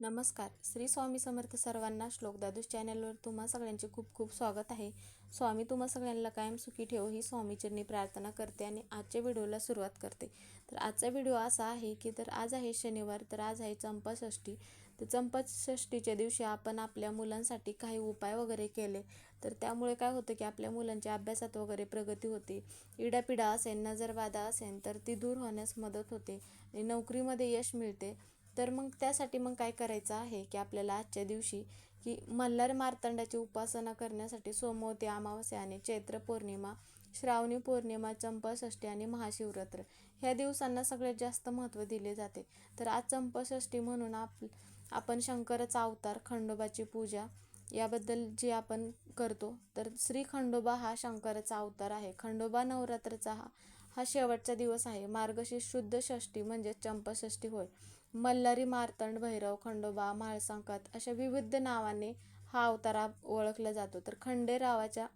नमस्कार. श्री स्वामी समर्थ सर्वांना श्लोक दादूस चॅनलवर तुम्हा सगळ्यांचे खूप खूप स्वागत आहे. स्वामी तुम्हा सगळ्यांना कायम सुखी ठेव ही स्वामीचरणी प्रार्थना करते आणि आजच्या व्हिडिओला सुरुवात करते. तर आजचा व्हिडिओ असा आहे की तर आज आहे शनिवार तर आज आहे चंपाषष्ठी. तर चंपाषष्ठीच्या दिवशी आपण आपल्या मुलांसाठी काही उपाय वगैरे केले. तर त्यामुळे काय होतं की आपल्या मुलांच्या अभ्यासात वगैरे प्रगती होते. इडापिडा असेल नजरबाधा असेल तर ती दूर होण्यास मदत होते आणि नोकरीमध्ये यश मिळते. तर मग त्यासाठी मग काय करायचं आहे की आपल्याला आजच्या दिवशी की मल्हार मार्तंडाची उपासना करण्यासाठी सोमवती अमावस्या आणि चैत्र पौर्णिमा श्रावणी पौर्णिमा चंपाषष्ठी आणि महाशिवरात्र ह्या दिवसांना सगळ्यात जास्त महत्त्व दिले जाते. तर आज चंपाषष्ठी म्हणून आप आपण शंकराचा अवतार खंडोबाची पूजा याबद्दल जे आपण करतो तर श्री खंडोबा हा शंकराचा अवतार आहे. खंडोबा नवरात्राचा हा हा शेवटचा दिवस आहे. मार्गशीर्ष शुद्ध षष्ठी म्हणजे चंपाषष्ठी होय. मल्हारी मार्तंड भैरव खंडोबा म्हाळसंकात अशा विविध नावाने हा अवतारा ओळखला जातो. तर खंडेरावाच्या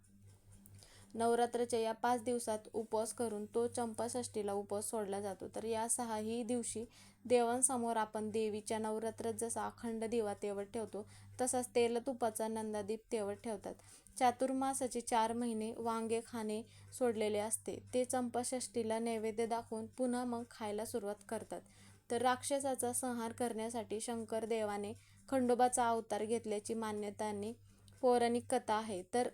नवरात्राच्या या पाच दिवसात उपवास करून तो चंपाषष्ठीला उपवास सोडला जातो. तर या सहाही दिवशी देवांसमोर आपण देवीच्या नवरात्रात जसा अखंड दिवा तेवत ठेवतो तसाच तेलतुपाचा नंदादीप तेवत ठेवतात. चातुर्मासाचे चार महिने वांगे खाणे सोडलेले असते. ते चंपाषष्टीला नैवेद्य दाखवून पुन्हा मग खायला सुरुवात करतात. तर राक्षसाचा संहार करण्यासाठी शंकर देवाने खंडोबाचा अवतार घेतल्याची मान्यतांनी पौराणिक कथा आहे. तर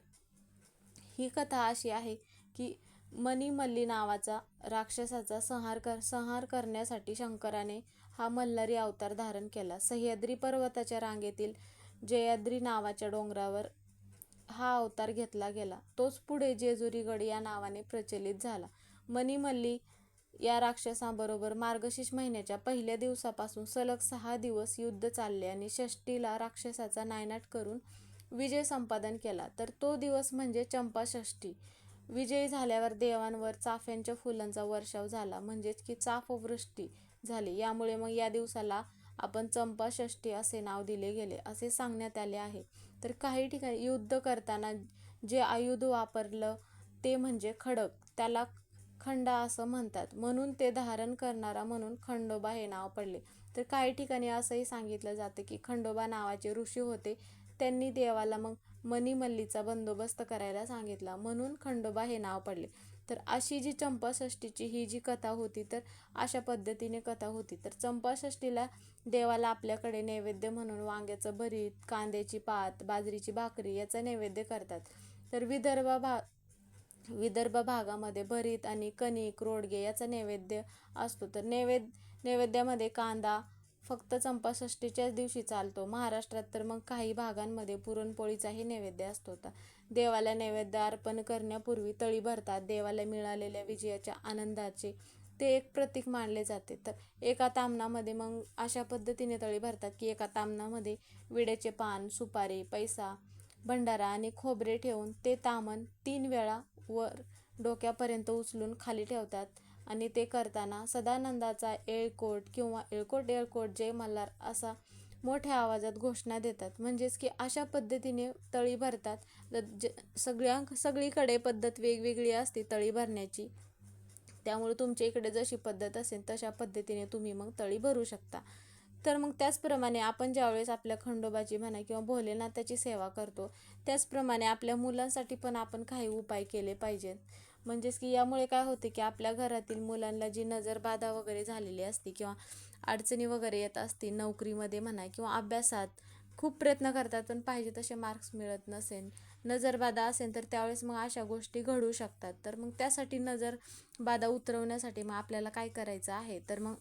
ही कथा अशी आहे की मणिमल्ली नावाचा राक्षसाचा संहार कर संहार करण्यासाठी शंकराने हा मल्हारी अवतार धारण केला. सह्याद्री पर्वताच्या रांगेतील जयाद्री नावाच्या डोंगरावर हा अवतार घेतला गेला. तोच पुढे जेजुरीगड या नावाने प्रचलित झाला. मणिमल्ली या राक्षसाबरोबर मार्गशीर्ष महिन्याच्या पहिल्या दिवसापासून सलग सहा दिवस युद्ध चालले आणि षष्टीला राक्षसाचा नायनाट करून विजय संपादन केला. तर तो दिवस म्हणजे चंपाषष्ठी विजयी झाल्यावर देवांवर चाफ्यांच्या फुलांचा वर्षाव झाला. म्हणजेच की चाफवृष्टी झाली. यामुळे मग या दिवसाला आपण चंपाषष्ठी असे नाव दिले गेले असे सांगण्यात आले आहे. तर काही ठिकाणी युद्ध करताना जे आयुध वापरलं ते म्हणजे खडक. त्याला खंडा असं म्हणतात. म्हणून ते धारण करणारा म्हणून खंडोबा हे नाव पडले. तर काही ठिकाणी असंही सांगितलं जातं की खंडोबा नावाचे ऋषी होते. त्यांनी देवाला मग मणिमल्लीचा बंदोबस्त करायला सांगितला. म्हणून खंडोबा हे नाव पडले. तर अशी जी चंपाषष्टीची ही जी कथा होती तर अशा पद्धतीने कथा होती. तर चंपाषष्ठीला देवाला आपल्याकडे नैवेद्य म्हणून वांग्याचं भरीत कांद्याची पात बाजरीची भाकरी याचा नैवेद्य करतात. तर विदर्भ भा विदर्भ भागामध्ये भरीत आणि कणिक रोडगे याचा नैवेद्य असतो. तर नैवेद्य नैवेद्यामध्ये कांदा फक्त चंपाषष्टीच्याच दिवशी चालतो. महाराष्ट्रात तर मग काही भागांमध्ये पुरणपोळीचाही नैवेद्य असतो. तर देवाला नैवेद्य अर्पण करण्यापूर्वी तळी भरतात. देवाला मिळालेल्या विजयाच्या आनंदाचे ते एक प्रतीक मानले जाते. तर एका तामणामध्ये मग अशा पद्धतीने तळी भरतात की एका तामणामध्ये विड्याचे पान सुपारी पैसा भंडारा आणि खोबरे ठेवून ते तामण तीन वेळा वर डोक्यापर्यंत उचलून खाली ठेवतात आणि ते करताना सदानंदाचा येळकोट किंवा येळकोट येळकोट जय मल्हार असा मोठ्या आवाजात घोषणा देतात. म्हणजेच की अशा पद्धतीने तळी भरतात. ज सगळ्या सगळीकडे पद्धत वेगवेगळी असते तळी भरण्याची. त्यामुळे तुमच्या इकडे जशी पद्धत असेल तशा पद्धतीने तुम्ही मग तळी भरू शकता. तर मग त्याचप्रमाणे आपण ज्यावेळेस आपल्या खंडोबाची म्हणा किंवा भोलेनाथाची सेवा करतो त्याचप्रमाणे आपल्या मुलांसाठी पण आपण काही उपाय केले पाहिजेत. म्हणजेच की यामुळे काय होते की आपल्या घरातील मुलांना जी नजरबाधा वगैरे झालेली असते किंवा अडचणी वगैरे येत असतील नोकरीमध्ये म्हणा किंवा अभ्यासात खूप प्रयत्न करतात पण पाहिजे तसे मार्क्स मिळत नसेल नजरबाधा असेल तर त्यावेळेस मग अशा गोष्टी घडू शकतात. तर मग त्यासाठी नजर बाधा उतरवण्यासाठी मग आपल्याला काय करायचं आहे? तर मग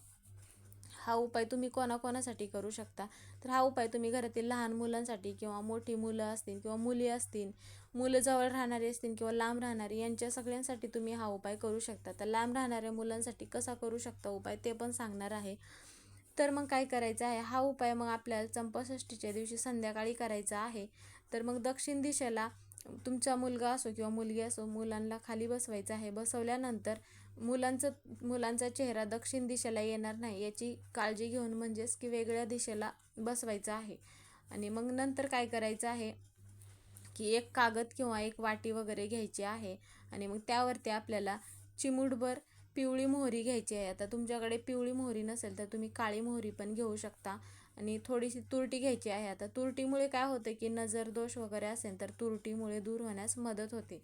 हा उपाय तुम्ही कोणाकोणासाठी करू शकता? तर हा उपाय तुम्ही घरातील लहान मुलांसाठी किंवा मोठी मुलं असतील किंवा मुली असतील मुलं जवळ राहणारी असतील किंवा लांब राहणारी यांच्या सगळ्यांसाठी तुम्ही हा उपाय करू शकता. तर लांब राहणाऱ्या मुलांसाठी कसा करू शकता उपाय ते पण सांगणार आहे. तर मग काय करायचं आहे? हा उपाय मग आपल्याला चंपाषष्टीच्या दिवशी संध्याकाळी करायचा आहे. तर मग दक्षिण दिशेला तुमचा मुलगा असो किंवा मुलगी असो मुलांना खाली बसवायचं आहे. बसवल्यानंतर मुलांचं मुलांचा चेहरा दक्षिण दिशेला येणार नाही याची काळजी घेऊन म्हणजेच की वेगळ्या दिशेला बसवायचं आहे. आणि मग नंतर काय करायचं आहे की एक कागद किंवा एक वाटी वगैरे घ्यायची आहे आणि मग त्यावरती आपल्याला चिमूटभर पिवळी मोहरी घ्यायची आहे. आता तुमच्याकडे पिवळी मोहरी नसेल तर तुम्ही काळी मोहरी पण घेऊ शकता. आणि थोडीशी तुरटी घ्यायची आहे. आता तुरटीमुळे काय होतं की नजर दोष वगैरे असेल तर तुरटीमुळे दूर होण्यास मदत होते.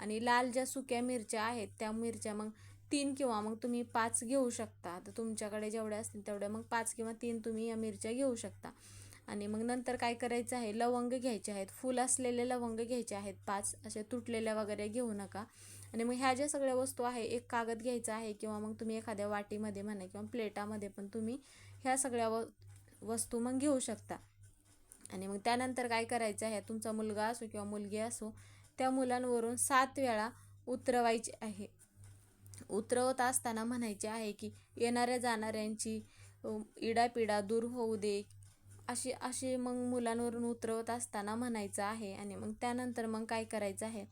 आणि लाल ज्या सुक्या मिरच्या आहेत त्या मिरच्या मग तीन किंवा मग तुम्ही पाच घेऊ शकता. तर तुमच्याकडे जेवढ्या असतील तेवढ्या मग पाच किंवा तीन तुम्ही या मिरच्या घेऊ शकता. आणि मग नंतर काय करायचं आहे लवंग घ्यायचे आहेत. फुल असलेले लवंग घ्यायचे आहेत पाच असे तुटलेल्या वगैरे घेऊ नका. आणि मग ह्या ज्या सगळ्या वस्तू आहे एक कागद घ्यायचा आहे किंवा मग तुम्ही एखाद्या वाटीमध्ये म्हणा किंवा प्लेटामध्ये पण तुम्ही ह्या सगळ्या व वस्तू मग घेऊ शकता. आणि मग त्यानंतर काय करायचं आहे तुमचा मुलगा असो किंवा मुलगी असो त्या मुलांवरून सात वेळा उतरवायचे आहे. उतरवत असताना म्हणायचे आहे की येणाऱ्या जाणाऱ्यांची इडापिडा दूर होऊ दे. अशी अशी मग मुलांवरून उतरवत असताना म्हणायचं आहे आणि मग त्यानंतर मग काय करायचं आहे?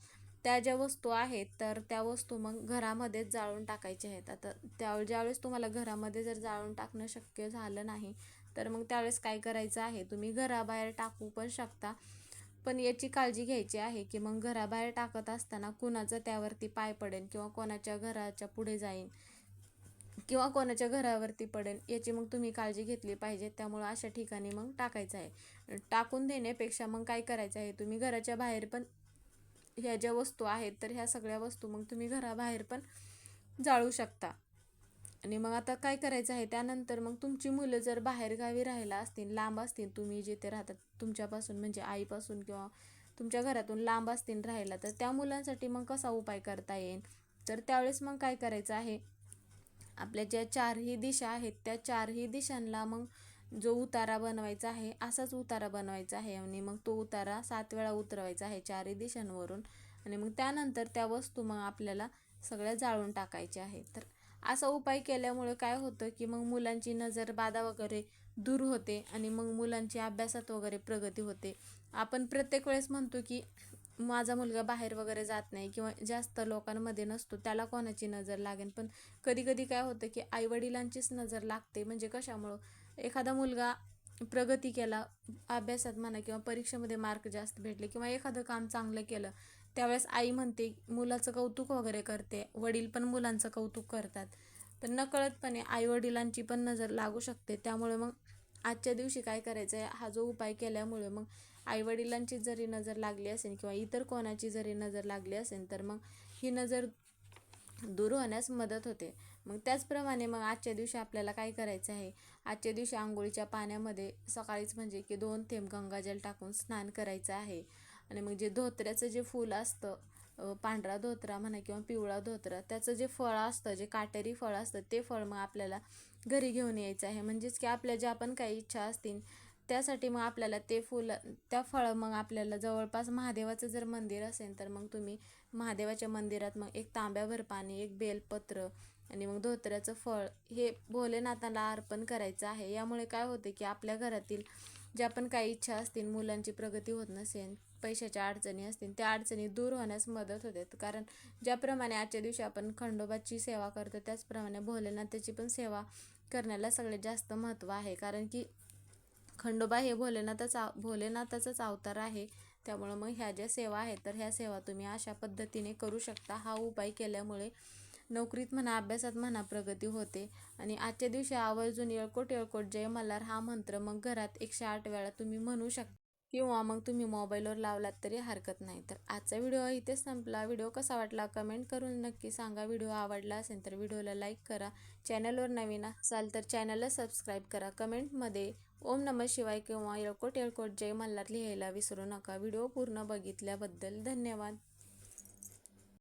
त्या ज्या वस्तू आहेत तर त्या वस्तू मग घरामध्येच जाळून टाकायच्या आहेत. आता त्या ज्यावेळेस तुम्हाला घरामध्ये जर जाळून टाकणं शक्य झालं नाही तर मग त्यावेळेस काय करायचं आहे? तुम्ही घराबाहेर टाकू पण शकता. पण याची काळजी घ्यायची आहे की मग घराबाहेर टाकत असताना कुणाचा त्यावरती पाय पडेल किंवा कोणाच्या घराच्या पुढे जाईन किंवा कोणाच्या घरावरती पडेल याची मग तुम्ही काळजी घेतली पाहिजे. त्यामुळं अशा ठिकाणी मग टाकायचं आहे. टाकून देण्यापेक्षा मग काय करायचं आहे? तुम्ही घराच्या बाहेर पण ह्या ज्या वस्तू आहेत तर ह्या सगळ्या वस्तू मग तुम्ही घराबाहेर पण जाळू शकता. आणि मग आता काय करायचं आहे? त्यानंतर मग तुमची मुलं जर बाहेरगावी राहायला असतील लांब असतील तुम्ही जिथे राहतात तुमच्यापासून म्हणजे आईपासून किंवा तुमच्या घरातून लांब असतील राहायला तर त्या मुलांसाठी मग कसा उपाय करता येईल? तर त्यावेळेस मग काय करायचं आहे? आपल्या ज्या चारही दिशा आहेत त्या चारही दिशांना मग जो उतारा बनवायचा आहे असाच उतारा बनवायचा आहे आणि मग तो उतारा सात वेळा उतरवायचा आहे चारही दिशांवरून आणि मग त्यानंतर त्या वस्तू मग आपल्याला सगळ्या जाळून टाकायच्या आहे तर असा उपाय केल्यामुळे काय होतं की मग मुलांची नजर बाधा वगैरे दूर होते आणि मग मुलांची अभ्यासात वगैरे प्रगती होते. आपण प्रत्येक वेळेस म्हणतो की माझा मुलगा बाहेर वगैरे जात नाही किंवा जास्त लोकांमध्ये नसतो त्याला कोणाची नजर लागेल? पण कधी कधी काय होतं की आईवडिलांचीच नजर लागते. म्हणजे कशामुळं? एखादा मुलगा प्रगती केला अभ्यासात म्हणा किंवा परीक्षेमध्ये मार्क जास्त भेटले किंवा एखादं काम चांगलं केलं त्यावेळेस आई म्हणते मुलाचं कौतुक वगैरे करते. वडील पण मुलांचं कौतुक करतात. पण नकळतपणे आईवडिलांची पण नजर लागू शकते. त्यामुळे मग आजच्या दिवशी काय करायचं आहे हा जो उपाय केल्यामुळे मग आईवडिलांची जरी नजर लागली असेल किंवा इतर कोणाची जरी नजर लागली असेल तर मग ही नजर दूर होण्यास मदत होते. मग त्याचप्रमाणे मग आजच्या दिवशी आपल्याला काय करायचं आहे? आजच्या दिवशी आंघोळीच्या पाण्यामध्ये सकाळीच म्हणजे की दोन थेंब गंगाजल टाकून स्नान करायचं आहे. आणि मग जे धोत्र्याचं जे फूल असतं पांढरा धोत्रा म्हणा किंवा पिवळा धोत्रा त्याचं जे फळ असतं जे काटेरी फळ असतं ते फळ मग आपल्याला घरी घेऊन यायचं आहे. म्हणजेच की आपल्या ज्या पण काही इच्छा असतील त्यासाठी मग आपल्याला ते फुलं त्या फळं मग आपल्याला जवळपास महादेवाचं जर मंदिर असेल तर मग तुम्ही महादेवाच्या मंदिरात मग एक तांब्याभर पाणी एक बेलपत्र आणि मग धोत्र्याचं फळ हे भोलेनाथाला अर्पण करायचं आहे. यामुळे काय होते की आपल्या घरातील ज्या पण काही इच्छा असतील मुलांची प्रगती होत नसेल पैशाच्या अडचणी असतील त्या अडचणी दूर होण्यास मदत होते. कारण ज्याप्रमाणे आजच्या दिवशी आपण खंडोबाची सेवा करतो त्याचप्रमाणे भोलेनाथाची पण सेवा करण्याला सगळ्यात जास्त महत्त्व आहे. कारण की खंडोबा हे भोलेनाथाचा भोलेनाथाचाच अवतार आहे. त्यामुळं मग ह्या ज्या सेवा आहेत तर ह्या सेवा तुम्ही अशा पद्धतीने करू शकता. हा उपाय केल्यामुळे नोकरीत म्हणा अभ्यासात म्हणा प्रगती होते. आणि आजच्या दिवशी आवर्जून येळकोट येळकोट जय मल्हार हा मंत्र मग घरात एकशे आठ वेळा तुम्ही म्हणू शकता किंवा मग तुम्ही मोबाईलवर लावलात तरी हरकत नाही. तर आजचा व्हिडिओ इथेच संपला. व्हिडिओ कसा वाटला कमेंट करून नक्की सांगा. व्हिडिओ आवडला असेल तर व्हिडिओला लाईक करा. चॅनलवर नवीन असाल तर चॅनलला सबस्क्राईब करा. कमेंटमध्ये ओम नम शिवाय किंवा येळकोट येळकोट जय मल्हार लिहायला विसरू नका. व्हिडिओ पूर्ण बघितल्याबद्दल धन्यवाद.